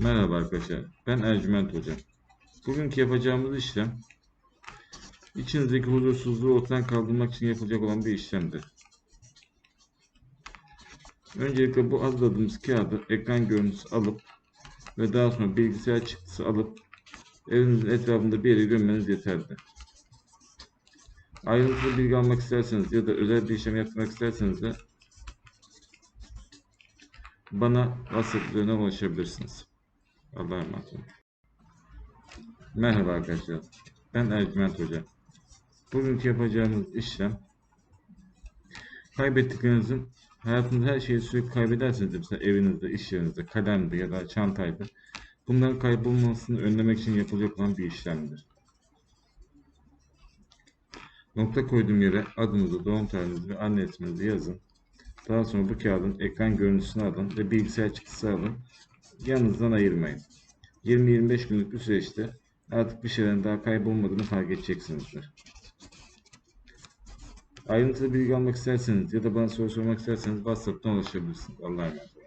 Merhaba arkadaşlar, ben Ercüment Hoca. Bugünkü yapacağımız işlem, içinizdeki huzursuzluğu ortadan kaldırmak için yapılacak olan bir işlemdir. Öncelikle bu hazırladığımız kağıdı ekran görüntüsü alıp ve daha sonra bilgisayar çıktısı alıp evinizin etrafında bir yere gömmeniz yeterli. Ayrıntılı bilgi almak isterseniz ya da özel bir işlem yapmak isterseniz de bana WhatsApp üzerinden ulaşabilirsiniz. Allah'a emanet olun. Merhaba arkadaşlar. Ben Ercüment Hoca. Bugünkü yapacağımız işlem kaybettiklerinizin hayatınızda her şeyi sürekli kaybederseniz de mesela evinizde, iş yerinizde, kalemde ya da çantaydı. Bunların kaybolmasını önlemek için yapılacak olan bir işlemdir. Nokta koyduğum yere adınızı, doğum tarihinizi ve anne isminizi yazın. Daha sonra bu kağıdın ekran görüntüsünü alın ve bilgisayar çıktısı alın. Yanınızdan ayırmayın. 20-25 günlük bir süreçte artık bir şeylerin daha kaybolmadığını fark edeceksinizdir. Ayrıntılı bilgi almak isterseniz ya da bana soru sormak isterseniz WhatsApp'tan ulaşabilirsiniz. Allah'a emanet olun.